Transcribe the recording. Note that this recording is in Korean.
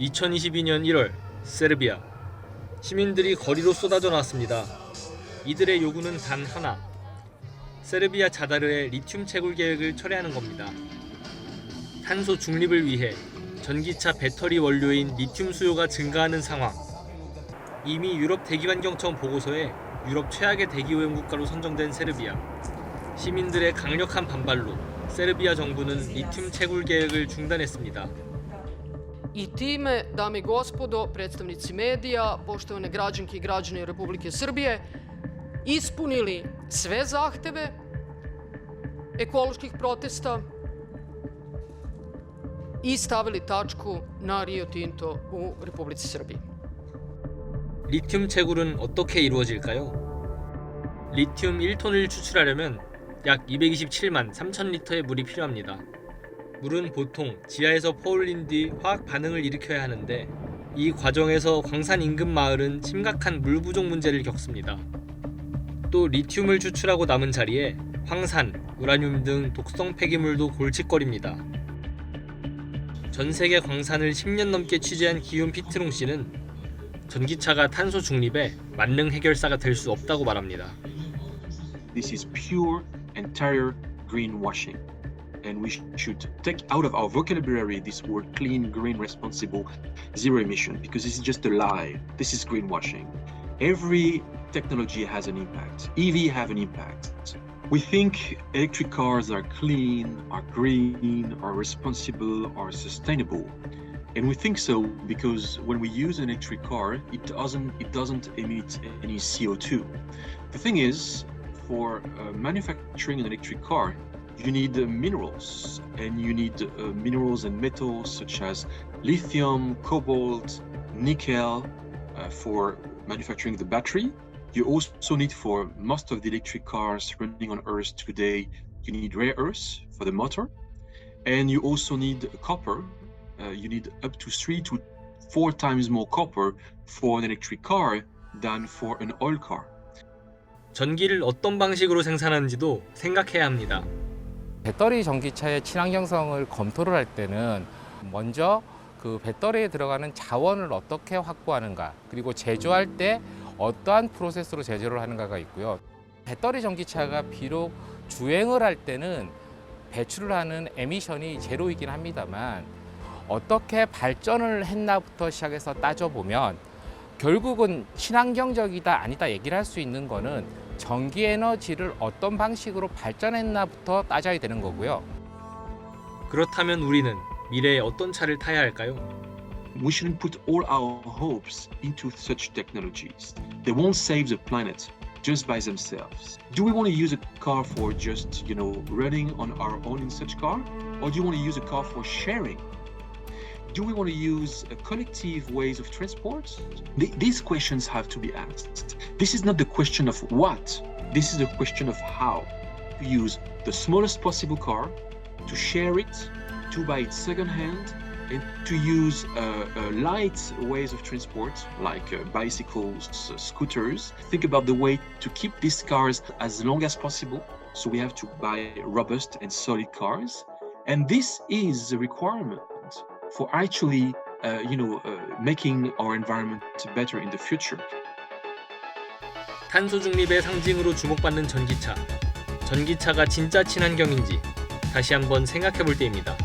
2022년 1월 세르비아 시민들이 거리로 쏟아져 나왔습니다. 이들의 요구는 단 하나. 세르비아 자다르의 리튬 채굴 계획을 철회하는 겁니다. 탄소 중립을 위해 전기차 배터리 원료인 리튬 수요가 증가하는 상황. 이미 유럽 대기환경청 보고서에 유럽 최악의 대기 오염 국가로 선정된 세르비아. 시민들의 강력한 반발로 세르비아 정부는 리튬 채굴 계획을 중단했습니다. I time, dame i gospodo, predstavnici medija, poštovane građanke i građani Republike Srbije, ispunili sve zahteve ekoloških protesta i stavili tačku na Rio Tinto u Republici Srbiji. 리튬 채굴은 어떻게 이루어질까요? 리튬 1톤을 추출하려면 약 227만 3천 리터의 물이 필요합니다. 물은 보통 지하에서 퍼올린 뒤 화학 반응을 일으켜야 하는데 이 과정에서 광산 인근 마을은 심각한 물 부족 문제를 겪습니다. 또 리튬을 추출하고 남은 자리에 황산, 우라늄 등 독성 폐기물도 골칫거립니다. 전 세계 광산을 10년 넘게 취재한 기욤 피트롱 씨는 전기차가 탄소 중립에 만능 해결사가 될 수 없다고 말합니다. This is pure entire greenwashing. And we sh- should take out of our vocabulary this word clean, green, responsible, zero emission, because this is just a lie. This is greenwashing. Every technology has an impact. EV have an impact. We think electric cars are clean, are green, are responsible, are sustainable. And we think so because when we use an electric car, it doesn't it doesn't emit any CO2. The thing is, for uh, manufacturing an electric car, you need uh, minerals, and you need uh, minerals and metals such as lithium, cobalt, nickel uh, for manufacturing the battery. You also need for most of the electric cars running on Earth today, you need rare earths for the motor, and you also need copper. Uh, you need up to three to four times more copper for an electric car than for an oil car. 전기를 어떤 방식으로 생산하는지도 생각해야 합니다. 배터리 전기차의 친환경성을 검토를 할 때는 먼저 그 배터리에 들어가는 자원을 어떻게 확보하는가 그리고 제조할 때 어떠한 프로세스로 제조를 하는가가 있고요. 배터리 전기차가 비록 주행을 할 때는 배출을 하는 에미션이 제로이긴 합니다만 어떻게 발전을 했나부터 시작해서 따져보면 결국은 친환경적이다 아니다 얘기를 할 수 있는 거는 전기 에너지를 어떤 방식으로 발전했나부터 따져야 되는 거고요. 그렇다면 우리는 미래에 어떤 차를 타야 할까요? We shouldn't put all our hopes into such technologies. They won't save the planet just by themselves. Do we want to use a car for just, you know, running on our own in such car? Or do you want to use a car for sharing? Do we want to use uh, collective ways of transport? Th- these questions have to be asked. This is not the question of what, this is the question of how. To use the smallest possible car, to share it, to buy it secondhand, and to use uh, uh, light ways of transport like uh, bicycles, uh, scooters. Think about the way to keep these cars as long as possible. So we have to buy robust and solid cars, and this is the requirement for actually, uh, you know, uh, making our environment better in the future. 탄소 중립의 상징으로 주목받는 전기차. 전기차가 진짜 친환경인지 다시 한번 생각해 볼 때입니다.